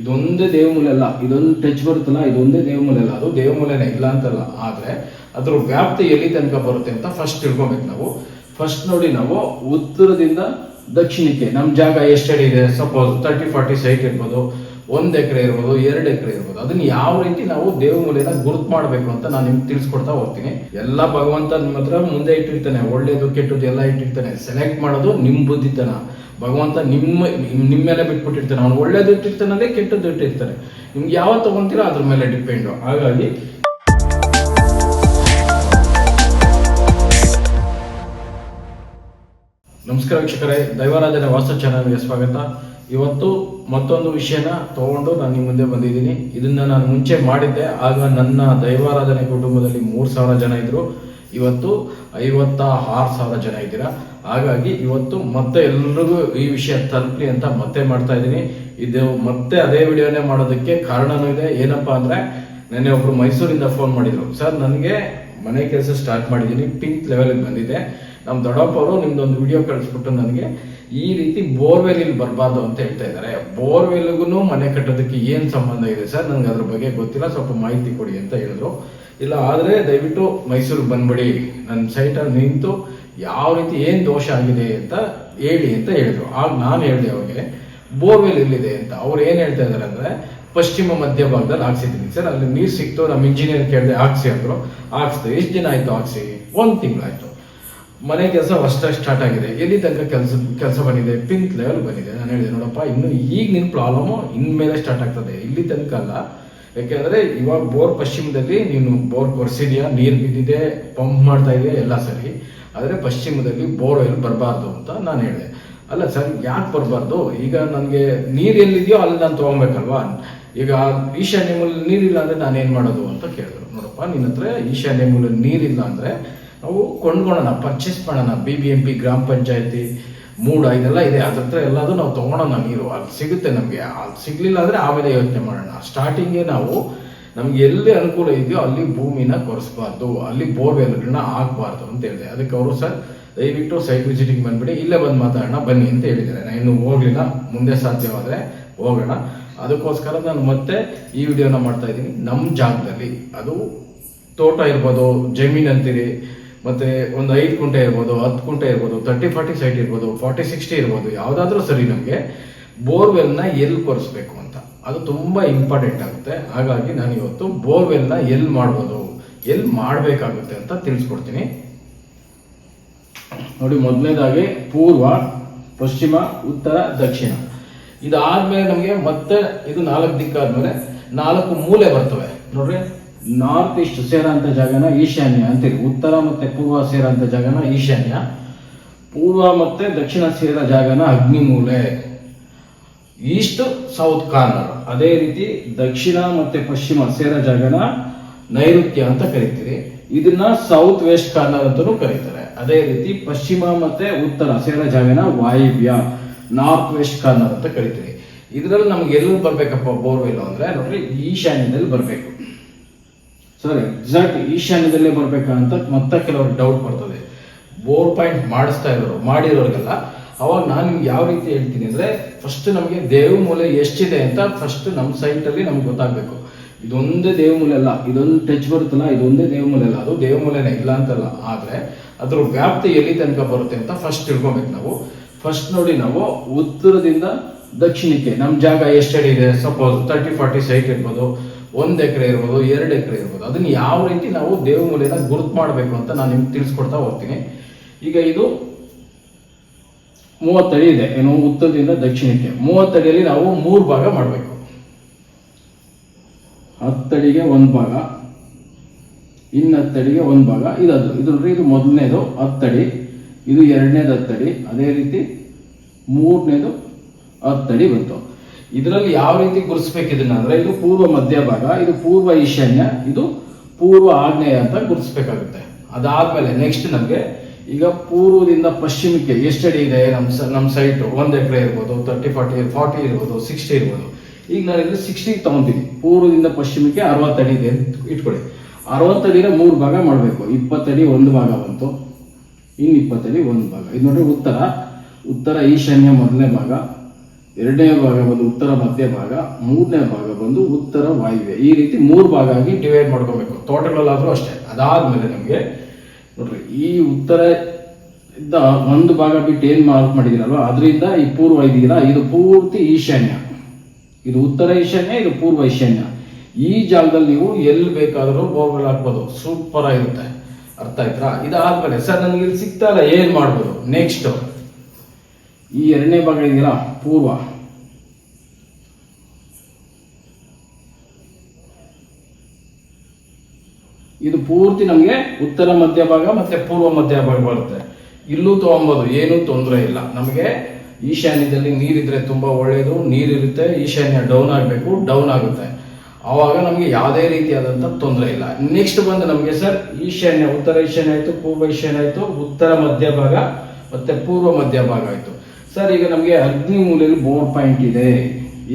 ಇದೊಂದೇ ದೇವಮೂಲೆ ಅಲ್ಲ ಇದೊಂದು ಟಚ್ ಬರುತ್ತಲ್ಲ, ಇದೊಂದೇ ದೇವಮೂಲೆ ಅಲ್ಲ ಅದು ದೇವಮೂಲೆನೇ, ಇಲ್ಲ ಅಂತಲ್ಲ. ಆದ್ರೆ ಅದ್ರ ವ್ಯಾಪ್ತಿ ಎಲ್ಲಿ ತನಕ ಬರುತ್ತೆ ಅಂತ ಫಸ್ಟ್ ತಿಳ್ಕೊಬೇಕು ನಾವು. ಫಸ್ಟ್ ನೋಡಿ ನಾವು ಉತ್ತರದಿಂದ ದಕ್ಷಿಣಕ್ಕೆ ನಮ್ಮ ಜಾಗ ಎಷ್ಟಡಿ ಇದೆ? ಸಪೋಸ್ ತರ್ಟಿ ಫಾರ್ಟಿ ಸೈಟ್ ಇರ್ಬೋದು. ಒಂದ್ ಎಕರೆ ಇರ್ಬೋದು, ಎರಡು ಎಕರೆ ಇರ್ಬೋದು. ಅದನ್ನ ಯಾವ ರೀತಿ ನಾವು ದೇವಮೂಲೆನ ಗುರುತು ಮಾಡಬೇಕು ಅಂತ ನಾನು ನಿಮ್ಗೆ ತಿಳಿಸ್ಕೊಡ್ತಾ ಹೋಗ್ತೀನಿ. ಎಲ್ಲ ಭಗವಂತ ನಿಮ್ಮ ಹತ್ರ ಮುಂದೆ ಇಟ್ಟಿರ್ತಾನೆ, ಒಳ್ಳೇದು, ಕೆಟ್ಟದ್ದು ಎಲ್ಲ ಇಟ್ಟಿರ್ತಾನೆ. ಸೆಲೆಕ್ಟ್ ಮಾಡೋದು ನಿಮ್ ಬುದ್ಧಿತನ. ಭಗವಂತ ನಿಮ್ಮ ನಿಮ್ಮ ಮೇಲೆ ಬಿಟ್ಬಿಟ್ಟಿರ್ತಾನೆ. ಅವ್ನು ಒಳ್ಳೇದು ಇಟ್ಟಿರ್ತಾನೆ ಕೆಟ್ಟದ್ದು ಇಟ್ಟಿರ್ತಾನೆ. ನಿಮ್ಗೆ ಯಾವ ತಗೊಂತೀರೋ ಅದ್ರ ಮೇಲೆ ಡಿಪೆಂಡು ಹಾಗಾಗಿ ನಮಸ್ಕಾರ ವೀಕ್ಷಕರೇ. ದೈವಾರಾಧನೆ ವಾಸ್ತು ಚಾನಲ್ಗೆ ಸ್ವಾಗತ. ಇವತ್ತು ಮತ್ತೊಂದು ವಿಷಯನ ತಗೊಂಡು ನಾನು ನಿಮ್ಮ ಮುಂದೆ ಬಂದಿದ್ದೀನಿ. ಇದನ್ನ ನಾನು ಮುಂಚೆ ಮಾಡಿದ್ದೆ, ಆಗ ನನ್ನ ದೈವಾರಾಧನೆ ಕುಟುಂಬದಲ್ಲಿ ಮೂರು ಸಾವಿರ ಜನ ಇದ್ರು. ಇವತ್ತು ಐವತ್ತ ಆರು ಸಾವಿರ ಜನ ಇದ್ದೀರಾ? ಹಾಗಾಗಿ ಇವತ್ತು ಮತ್ತೆ ಎಲ್ರಿಗೂ ಈ ವಿಷಯ ತಲುಪಲಿ ಅಂತ ಮತ್ತೆ ಮಾಡ್ತಾ ಇದ್ದೀನಿ. ಇದು ಮತ್ತೆ ಅದೇ ವಿಡಿಯೋನೇ ಮಾಡೋದಕ್ಕೆ ಕಾರಣನೂ ಇದೆ. ಏನಪ್ಪಾ ಅಂದ್ರೆ, ನೆನ್ನೆ ಒಬ್ರು ಮೈಸೂರಿಂದ ಫೋನ್ ಮಾಡಿದ್ರು. ಸರ್, ನನಗೆ ಮನೆ ಕೆಲಸ ಸ್ಟಾರ್ಟ್ ಮಾಡಿದ್ದೀನಿ. ಪಿಂಕ್ ಲೆವೆಲ್ಗೆ ಬಂದಿದೆ ನಮ್ಮ ದೊಡ್ಡಪ್ಪ ಅವರು ನಿಮ್ದೊಂದು ವಿಡಿಯೋ ಕಳಿಸ್ಬಿಟ್ಟು ನನಗೆ ಈ ರೀತಿ ಬೋರ್ವೆಲ್ ಇಲ್ಲಿ ಬರಬಾರ್ದು ಅಂತ ಹೇಳ್ತಾ ಇದ್ದಾರೆ. ಬೋರ್ವೆಲ್ಗೂ ಮನೆ ಕಟ್ಟೋದಕ್ಕೆ ಏನು ಸಂಬಂಧ ಇದೆ ಸರ್? ನನಗೆ ಅದ್ರ ಬಗ್ಗೆ ಗೊತ್ತಿಲ್ಲ, ಸ್ವಲ್ಪ ಮಾಹಿತಿ ಕೊಡಿ ಅಂತ ಹೇಳಿದ್ರು. ಇಲ್ಲ, ಆದರೆ ದಯವಿಟ್ಟು ಮೈಸೂರಿಗೆ ಬಂದ್ಬಿಡಿ. ನನ್ನ ಸೈಟಲ್ಲಿ ನಿಂತು ಯಾವ ರೀತಿ ಏನು ದೋಷ ಆಗಿದೆ ಅಂತ ಹೇಳಿ ಅಂತ ಹೇಳಿದ್ರು. ಆಗ ನಾನು ಹೇಳಿದೆ ಅವ್ರಿಗೆ, ಬೋರ್ವೆಲ್ ಎಲ್ಲಿದೆ ಅಂತ. ಅವ್ರು ಏನು ಹೇಳ್ತಾ ಇದ್ದಾರೆ ಅಂದ್ರೆ, ಪಶ್ಚಿಮ ಮಧ್ಯ ಭಾಗದಲ್ಲಿ ಹಾಕ್ಸಿದ್ದೀನಿ ಸರ್. ಅಲ್ಲಿ ನೀರು ಸಿಕ್ತು ನಮ್ಮ ಇಂಜಿನಿಯರ್ ಕೇಳಿದೆ ಹಾಕ್ಸಿ ಅಂದರು. ಹಾಕ್ಸ್ದೆ. ಎಷ್ಟು ದಿನ ಆಯಿತು ಹಾಕ್ಸಿ? ಒಂದು ತಿಂಗಳಾಯ್ತು. ಮನೆ ಕೆಲಸ ಹೊಸ್ದಾಗಿ ಸ್ಟಾರ್ಟ್ ಆಗಿದೆ. ಎಲ್ಲಿ ತನಕ ಕೆಲಸ ಕೆಲಸ ಬಂದಿದೆ? ಪಿಂಕ್ ಲೆವೆಲ್ ಬಂದಿದೆ. ನಾನು ಹೇಳಿದೆ, ನೋಡಪ್ಪ, ಇನ್ನು ಈಗ ನಿನ್ನ ಪ್ರಾಬ್ಲಮು ಇನ್ಮೇಲೆ ಸ್ಟಾರ್ಟ್ ಆಗ್ತದೆ. ಇಲ್ಲಿ ತನಕ ಅಲ್ಲ. ಯಾಕೆಂದ್ರೆ ಇವಾಗ ಬೋರ್ ಪಶ್ಚಿಮದಲ್ಲಿ ನೀನು ಬೋರ್ ಕೊರ್ಸಿದ್ಯಾ? ನೀರು ಬಿದ್ದಿದೆ ಪಂಪ್ ಮಾಡ್ತಾ ಇದೆಯಾ? ಎಲ್ಲ ಸರಿ. ಆದರೆ ಪಶ್ಚಿಮದಲ್ಲಿ ಬೋರ್ ಎಲ್ಲಿ ಬರಬಾರ್ದು ಅಂತ ನಾನು ಹೇಳಿದೆ. ಅಲ್ಲ ಸರ್, ಯಾಕೆ ಬರಬಾರ್ದು? ಈಗ ನನಗೆ ನೀರು ಎಲ್ಲಿದೆಯೋ ಅಲ್ಲಿ ನಾನು ತೊಗೊಬೇಕಲ್ವಾ? ಈಗ ಈಶಾನ್ಯ ಮೂಲ ನೀರಿಲ್ಲ ಅಂದರೆ ನಾನು ಏನು ಮಾಡೋದು ಅಂತ ಕೇಳಿದ್ರು. ನೋಡಪ್ಪ ನಿನ್ನ ಹತ್ರ ಈಶಾನ್ಯ ಮೂಲ ನೀರಿಲ್ಲ ಅಂದ್ರೆ ನಾವು ಕೊಂಡ್ಕೊಳ್ಳೋಣ ಪರ್ಚೇಸ್ ಮಾಡೋಣ ಬಿ ಬಿ ಎಂ ಪಿ ಗ್ರಾಮ ಪಂಚಾಯತಿ, ಮೂಡ ಇದೆಲ್ಲ ಇದೆ. ಅದ್ರ ಹತ್ರ ಎಲ್ಲದೂ ನಾವು ತೊಗೊಳೋಣ ನೀರು. ಅದು ಸಿಗುತ್ತೆ ನಮಗೆ. ಅದು ಸಿಗಲಿಲ್ಲ ಅಂದ್ರೆ ಆಮೇಲೆ ಯೋಚನೆ ಮಾಡೋಣ. ಸ್ಟಾರ್ಟಿಂಗೇ ನಾವು ನಮ್ಗೆ ಎಲ್ಲಿ ಅನುಕೂಲ ಇದೆಯೋ ಅಲ್ಲಿ ಭೂಮಿನ ಕೊರೆಸ್ಬಾರ್ದು. ಅಲ್ಲಿ ಬೋರ್ವೆಲ್ಗಳನ್ನ ಹಾಕ್ಬಾರ್ದು ಅಂತ ಹೇಳಿದೆ. ಅದಕ್ಕೆ ಅವರು, ಸರ್, ದಯವಿಟ್ಟು ಸೈಟ್ ವಿಸಿಟಿಂಗ್ ಬಂದ್ಬಿಡಿ. ಇಲ್ಲೇ ಬಂದು ಮಾತಾಡೋಣ. ಬನ್ನಿ ಅಂತ ಹೇಳಿದ್ದಾರೆ. ನಾನು ಇನ್ನೂ ಹೋಗಲಿಲ್ಲ. ಮುಂದೆ ಸಾಧ್ಯವಾದರೆ ಹೋಗೋಣ. ಅದಕ್ಕೋಸ್ಕರ ನಾನು ಮತ್ತೆ ಈ ವಿಡಿಯೋನ ಮಾಡ್ತಾ ಇದ್ದೀನಿ. ನಮ್ಮ ಜಾಗದಲ್ಲಿ ಅದು ತೋಟ ಇರ್ಬೋದು ಜಮೀನು ಅಂತೀರಿ ಮತ್ತೆ ಒಂದು ಐದು ಕುಂಟೆ ಇರ್ಬೋದು, ಹತ್ತು ಕುಂಟೆ ಇರ್ಬೋದು ತರ್ಟಿ ಫಾರ್ಟಿ ಸೈಟ್ ಇರ್ಬೋದು ಫಾರ್ಟಿ ಸಿಕ್ಸ್ಟಿ ಇರ್ಬೋದು, ಯಾವುದಾದ್ರೂ ಸರಿ ನಮಗೆ ಬೋರ್ವೆಲ್ನ ಎಲ್ಲಿ ಕೊರೆಸ್ಬೇಕು ಅಂತ. ಅದು ತುಂಬಾ ಇಂಪಾರ್ಟೆಂಟ್ ಆಗುತ್ತೆ. ಹಾಗಾಗಿ ನಾನು ಇವತ್ತು ಬೋರ್ವೆಲ್ನ ಎಲ್ಲಿ ಮಾಡ್ಬೋದು, ಎಲ್ಲಿ ಮಾಡಬೇಕಾಗುತ್ತೆ ಅಂತ ತಿಳಿಸ್ಕೊಡ್ತೀನಿ. ನೋಡಿ, ಮೊದಲನೇದಾಗಿ ಪೂರ್ವ, ಪಶ್ಚಿಮ, ಉತ್ತರ, ದಕ್ಷಿಣ. ಇದಾದ್ಮೇಲೆ ನಮಗೆ ಮತ್ತೆ ಇದು ನಾಲ್ಕು ದಿಕ್ಕಾದ್ಮೇಲೆ ನಾಲ್ಕು ಮೂಲೆ ಬರ್ತವೆ. ನೋಡ್ರಿ. ನಾರ್ತ್ ಈಸ್ಟ್ ಸೇರಂತ ಜಾಗನ ಈಶಾನ್ಯ ಅಂತೀರಿ ಉತ್ತರ ಮತ್ತೆ ಪೂರ್ವ ಸೇರಂತ ಜಾಗನ ಈಶಾನ್ಯ, ಪೂರ್ವ ಮತ್ತೆ ದಕ್ಷಿಣ ಸೇರ ಜಾಗನ ಅಗ್ನಿಮೂಲೆ, ಈಸ್ಟ್ ಸೌತ್ ಕಾರ್ನರ್. ಅದೇ ರೀತಿ ದಕ್ಷಿಣ ಮತ್ತೆ ಪಶ್ಚಿಮ ಸೇರ ಜಾಗನ ನೈಋತ್ಯ ಅಂತ ಕರಿತೀರಿ. ಇದನ್ನ ಸೌತ್ ವೆಸ್ಟ್ ಕಾರ್ನರ್ ಅಂತಲೂ ಕರೀತಾರೆ. ಅದೇ ರೀತಿ ಪಶ್ಚಿಮ ಮತ್ತೆ ಉತ್ತರ ಸೇರ ಜಾಗನ ವಾಯುವ್ಯ, ನಾರ್ತ್ ವೆಸ್ಟ್ ಕಾರ್ನರ್ ಅಂತ ಕರಿತೀರಿ. ಇದರಲ್ಲಿ ನಮ್ಗೆ ಎಲ್ಲೂ ಬರ್ಬೇಕಪ್ಪ ಬೋರ್ವೆಲ್ ಅಂದ್ರೆ, ನೋಡ್ರಿ, ಈಶಾನ್ಯದಲ್ಲಿ ಬರ್ಬೇಕು. ಸರ್ ಎಕ್ಸಾಕ್ಟ್ ಈಶಾನ್ಯದಲ್ಲೇ ಬರಬೇಕಾ ಅಂತ ಮತ್ತೆ ಕೆಲವರು ಡೌಟ್ ಬರ್ತದೆ. ಬೋರ್ ಪಾಯಿಂಟ್ ಮಾಡಿಸ್ತಾ ಇರೋರು, ಮಾಡಿರೋರಿಗೆಲ್ಲ. ಅವಾಗ ನಾನು ನಿಮ್ಗೆ ಯಾವ ರೀತಿ ಹೇಳ್ತೀನಿ ಅಂದ್ರೆ ಫಸ್ಟ್ ನಮಗೆ ದೇವಮೂಲೆ ಎಷ್ಟಿದೆ ಅಂತ ಫಸ್ಟ್ ನಮ್ಮ ಸೈಟಲ್ಲಿ ನಮ್ಗೆ ಗೊತ್ತಾಗಬೇಕು. ಇದೊಂದೇ ದೇವಮೂಲೆ ಅಲ್ಲ, ಇದೊಂದು ಟಚ್ ಬರುತ್ತಲ್ಲ, ಇದೊಂದೇ ದೇವಮೂಲೆ ಅಲ್ಲ. ಅದು ದೇವಮೂಲೆನೇ ಇಲ್ಲ ಅಂತಲ್ಲ. ಆದ್ರೆ ಅದ್ರ ವ್ಯಾಪ್ತಿ ಎಲ್ಲಿ ತನಕ ಬರುತ್ತೆ ಅಂತ ಫಸ್ಟ್ ತಿಳ್ಕೊಬೇಕು ನಾವು. ಫಸ್ಟ್ ನೋಡಿ ನಾವು ಉತ್ತರದಿಂದ ದಕ್ಷಿಣಕ್ಕೆ ನಮ್ಮ ಜಾಗ ಎಷ್ಟಡಿ ಇದೆ? ಸಪೋಸ್ ತರ್ಟಿ ಫಾರ್ಟಿ ಸೈಟ್ ಇರ್ಬೋದು. ಒಂದ್ ಎಕರೆ ಇರ್ಬೋದು, ಎರಡು ಎಕರೆ ಇರ್ಬೋದು. ಅದನ್ನ ಯಾವ ರೀತಿ ನಾವು ದೇವಮೂಲೆನ ಗುರುತು ಮಾಡಬೇಕು ಅಂತ ನಾನು ನಿಮ್ಗೆ ತಿಳಿಸ್ಕೊಡ್ತಾ ಹೋಗ್ತೀನಿ. ಈಗ ಇದು ಮೂವತ್ತಡಿ ಇದೆ, ಏನು ಉತ್ತರದಿಂದ ದಕ್ಷಿಣಕ್ಕೆ. ಮೂವತ್ತಡಿಯಲ್ಲಿ ನಾವು ಮೂರು ಭಾಗ ಮಾಡಬೇಕು. ಹತ್ತಡಿಗೆ ಒಂದು ಭಾಗ ಇನ್ನು ಹತ್ತಡಿಗೆ ಒಂದು ಭಾಗ ಇದದು ಇದು ಇದು ಮೊದಲನೇದು ಹತ್ತಡಿ ಇದು ಎರಡನೇದು ಹತ್ತಡಿ ಅದೇ ರೀತಿ ಮೂರನೇದು ಹತ್ತಡಿ ಬಂತು. ಇದರಲ್ಲಿ ಯಾವ ರೀತಿ ಗುರುಸ್ಬೇಕು ಇದನ್ನ ಅಂದ್ರೆ ಇದು ಪೂರ್ವ ಮಧ್ಯ ಭಾಗ, ಇದು ಪೂರ್ವ ಈಶಾನ್ಯ, ಇದು ಪೂರ್ವ ಆಗ್ನೇಯ ಅಂತ ಗುರುಸ್ಬೇಕಾಗುತ್ತೆ ಅದಾದ್ಮೇಲೆ ನೆಕ್ಸ್ಟ್ ನಮಗೆ ಈಗ ಪೂರ್ವದಿಂದ ಪಶ್ಚಿಮಕ್ಕೆ ಎಷ್ಟಡಿ ಇದೆ? ನಮ್ಮ ನಮ್ಮ ಸೈಟ್ ಒಂದು ಎಕರೆ ಇರ್ಬೋದು ತರ್ಟಿ ಫಾರ್ಟಿ ಫಾರ್ಟಿ ಇರ್ಬೋದು ಸಿಕ್ಸ್ಟಿ ಇರ್ಬೋದು. ಈಗ ನಾನು ಇಲ್ಲಿ ಸಿಕ್ಸ್ಟಿ ತಗೊಂತೀನಿ. ಪೂರ್ವದಿಂದ ಪಶ್ಚಿಮಕ್ಕೆ ಅರವತ್ತಡಿ ಇದೆ ಅಂತ ಇಟ್ಕೊಳ್ಳಿ. ಅರವತ್ತಡಿನ ಮೂರು ಭಾಗ ಮಾಡಬೇಕು. ಇಪ್ಪತ್ತಡಿ ಒಂದು ಭಾಗ ಬಂತು. ಇನ್ನು ಇಪ್ಪತ್ತಡಿ ಒಂದು ಭಾಗ. ಇದು ನೋಡ್ರಿ ಉತ್ತರ. ಉತ್ತರ ಈಶಾನ್ಯ ಮೊದಲನೇ ಭಾಗ. ಎರಡನೇ ಭಾಗ ಬಂದು ಉತ್ತರ, ಮಧ್ಯ ಭಾಗ, ಮೂರನೇ ಭಾಗ ಬಂದು ಉತ್ತರ ವಾಯುವ್ಯ. ಈ ರೀತಿ ಮೂರು ಭಾಗ ಆಗಿ ಡಿವೈಡ್ ಮಾಡ್ಕೋಬೇಕು. ತೋಟಗಳಲ್ಲಾದರೂ ಅಷ್ಟೇ. ಅದಾದ್ಮೇಲೆ ನಮಗೆ ನೋಡ್ರಿ, ಈ ಉತ್ತರ ಇದ್ದ ಒಂದು ಭಾಗ ಬಿಟ್ಟು ಏನ್ ಮಾರ್ಕ್ ಮಾಡಿದಿರಲ್ವ ಅದರಿಂದ ಈ ಪೂರ್ವ ಇದೆಯಲ್ಲ ಇದು ಪೂರ್ತಿ ಈಶಾನ್ಯ. ಇದು ಉತ್ತರ ಈಶಾನ್ಯ, ಇದು ಪೂರ್ವ ಈಶಾನ್ಯ. ಈ ಜಾಗದಲ್ಲಿ ನೀವು ಎಲ್ಲಿ ಬೇಕಾದರೂ ಬೋರ್ವೆಲ್ ಹಾಕ್ಬೋದು. ಸೂಪರ್ ಆಗಿರುತ್ತೆ ಅರ್ಥ ಆಯ್ತಾ? ಇದಾದ್ಮೇಲೆ ಸರ್, ನನಗೆ ಇಲ್ಲಿ ಸಿಗ್ತಾ ಇಲ್ಲ. ಏನ್ ಮಾಡ್ಬೋದು? ನೆಕ್ಸ್ಟ್ ಈ ಎರಡನೇ ಭಾಗ ಇದೆಯಲ್ಲ ಪೂರ್ವ. ಇದು ಪೂರ್ತಿ ನಮಗೆ ಉತ್ತರ ಮಧ್ಯ ಭಾಗ ಮತ್ತೆ ಪೂರ್ವ ಮಧ್ಯಭಾಗ ಬರುತ್ತೆ. ಇಲ್ಲೂ ತಗೊಂಬೋದು, ಏನೂ ತೊಂದರೆ ಇಲ್ಲ. ನಮಗೆ ಈಶಾನ್ಯದಲ್ಲಿ ನೀರಿದ್ರೆ ತುಂಬಾ ಒಳ್ಳೆಯದು ನೀರಿರುತ್ತೆ, ಈಶಾನ್ಯ ಡೌನ್ ಆಗಬೇಕು ಡೌನ್ ಆಗುತ್ತೆ. ಆವಾಗ ನಮಗೆ ಯಾವುದೇ ರೀತಿಯಾದಂಥ ತೊಂದರೆ ಇಲ್ಲ. ನೆಕ್ಸ್ಟ್ ಬಂದು ನಮಗೆ ಸರ್ ಈಶಾನ್ಯ, ಉತ್ತರ ಈಶಾನ್ಯ ಆಯಿತು, ಪೂರ್ವ ಈಶಾನ್ಯ ಆಯಿತು, ಉತ್ತರ ಮಧ್ಯಭಾಗ ಮತ್ತೆ ಪೂರ್ವ ಮಧ್ಯಭಾಗ ಆಯಿತು. ಸರ್ ಈಗ ನಮಗೆ ಅಗ್ನಿ ಮೂಲೆಯಲ್ಲಿ ಬೋರ್ ಪಾಯಿಂಟ್ ಇದೆ.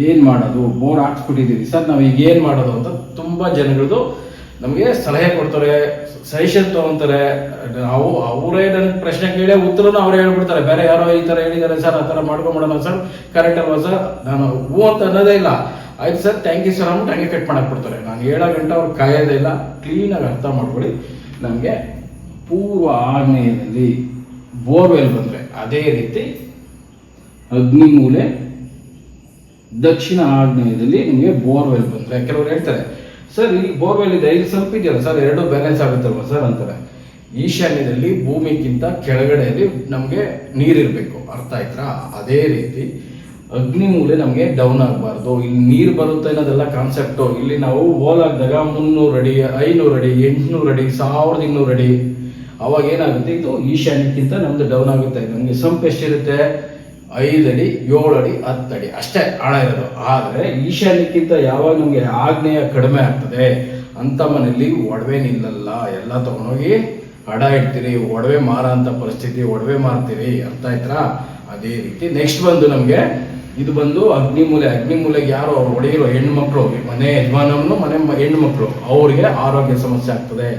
ಏನು ಮಾಡೋದು? ಬೋರ್ ಹಾಕ್ಸ್ಬಿಟ್ಟಿದ್ದೀವಿ ಸರ್ ನಾವು ಈಗ ಏನು ಮಾಡೋದು ಅಂತ ತುಂಬ ಜನಗಳದು ನಮಗೆ ಸಲಹೆ ಕೊಡ್ತಾರೆ ಸಜೆಷನ್ ತಗೊಂತಾರೆ. ಅವು ಅವರೇ ನನಗೆ ಪ್ರಶ್ನೆ ಕೇಳಿ ಉತ್ತರನೂ ಅವರೇ ಹೇಳ್ಬಿಡ್ತಾರೆ. ಬೇರೆ ಯಾರೋ ಈ ತರ ಹೇಳಿದ್ದಾರೆ. ಸರ್ ಆ ತರ ಮಾಡ್ಕೊಂಬಿಡೋಣ ಸರ್ ಕರೆಕ್ಟ್ ಅಲ್ವಾ ಸರ್ ನಾನು ಹೂ ಅಂತ ಅನ್ನೋದೇ ಇಲ್ಲ. ಆಯ್ತು ಸರ್ ಥ್ಯಾಂಕ್ ಯು ಸರ್ ಅಂದ್ಬಿಟ್ಟು ಹಂಗೆ ಕಟ್ ಬಿಡ್ತಾರೆ ನಾನು ಹೇಳೋ ಗಂಟೆ ಅವ್ರು ಕಾಯೋದೇ ಇಲ್ಲ. ಕ್ಲೀನಾಗಿ ಅರ್ಥ ಮಾಡ್ಕೊಳ್ಳಿ. ನಮಗೆ ಪೂರ್ವ ಆಗ್ನೇಯದಲ್ಲಿ ಬೋರ್ವೆಲ್ ಬಂದ್ರೆ ಅದೇ ರೀತಿ ಅಗ್ನಿಮೂಲೆ ದಕ್ಷಿಣ ಆಗ್ನೇಯದಲ್ಲಿ ನಿಮಗೆ ಬೋರ್ವೆಲ್ ಬಂತು ಕೆಲವರು ಹೇಳ್ತಾರೆ, ಸರ್ ಇಲ್ಲಿ ಬೋರ್ವೆಲ್ ಇದೆ, ಇಲ್ಲಿ ಸ್ವಲ್ಪ ಇದೆಯಲ್ಲ ಸರ್, ಎರಡು ಬ್ಯಾಲೆನ್ಸ್ ಆಗುತ್ತಲ್ವ ಸರ್? ಅಂತಾರೆ. ಈಶಾನ್ಯದಲ್ಲಿ ಭೂಮಿಗಿಂತ ಕೆಳಗಡೆಯಲ್ಲಿ ನಮಗೆ ನೀರಿರಬೇಕು. ಅರ್ಥ ಆಯ್ತಾ? ಅದೇ ರೀತಿ ಅಗ್ನಿ ಮೂಲೆ ನಮಗೆ ಡೌನ್ ಆಗಬಾರ್ದು. ಇಲ್ಲಿ ನೀರು ಬರುತ್ತೆ ಅನ್ನೋದೆಲ್ಲ ಕಾನ್ಸೆಪ್ಟು ಇಲ್ಲಿ ನಾವು ಹೋಲಾಗ್ದಾಗ ಮುನ್ನೂರು ಅಡಿ, ಐನೂರು ಅಡಿ, ಎಂಟುನೂರು ಅಡಿ, ಸಾವಿರದ ಇನ್ನೂರು ಅಡಿ. ಅವಾಗ ಏನಾಗುತ್ತೆ? ಇದು ಈಶಾನ್ಯಕ್ಕಿಂತ ನಮ್ದು ಡೌನ್ ಆಗುತ್ತೆ. ನಮಗೆ ಸಂಪ್ ಎಷ್ಟಿರುತ್ತೆ? ಐದಡಿ, ಏಳಡಿ, ಹತ್ತಡಿ. ಅಷ್ಟೇ ಆಳ ಇರೋದು. ಆದರೆ ಈಶಾನ್ಯಕ್ಕಿಂತ ಯಾವಾಗ ನಮಗೆ ಆಗ್ನೇಯ ಕಡಿಮೆ ಆಗ್ತದೆ ಅಂತ ಮನೆಯಲ್ಲಿ ಒಡವೆ ನಿಲ್ಲಲ್ಲ. ಎಲ್ಲ ತಗೊಂಡೋಗಿ ಹಡ ಇಡ್ತೀರಿ, ಒಡವೆ ಮಾರ ಅಂತ ಪರಿಸ್ಥಿತಿ, ಒಡವೆ ಮಾರ್ತೀರಿ ಅರ್ಥ ಆಯ್ತಾ ಅದೇ ರೀತಿ ನೆಕ್ಸ್ಟ್ ಬಂದು ನಮಗೆ ಇದು ಬಂದು ಅಗ್ನಿಮೂಲೆ. ಅಗ್ನಿಮೂಲೆಗೆ ಯಾರು ಅವ್ರು ಹೆಣ್ಣು ಹೆಣ್ಮಕ್ಳು ಮನೆ ಯಜಮಾನವನ್ನು ಮನೆ ಹೆಣ್ಮಕ್ಳು ಅವ್ರಿಗೆ ಆರೋಗ್ಯ ಸಮಸ್ಯೆ ಆಗ್ತದೆ.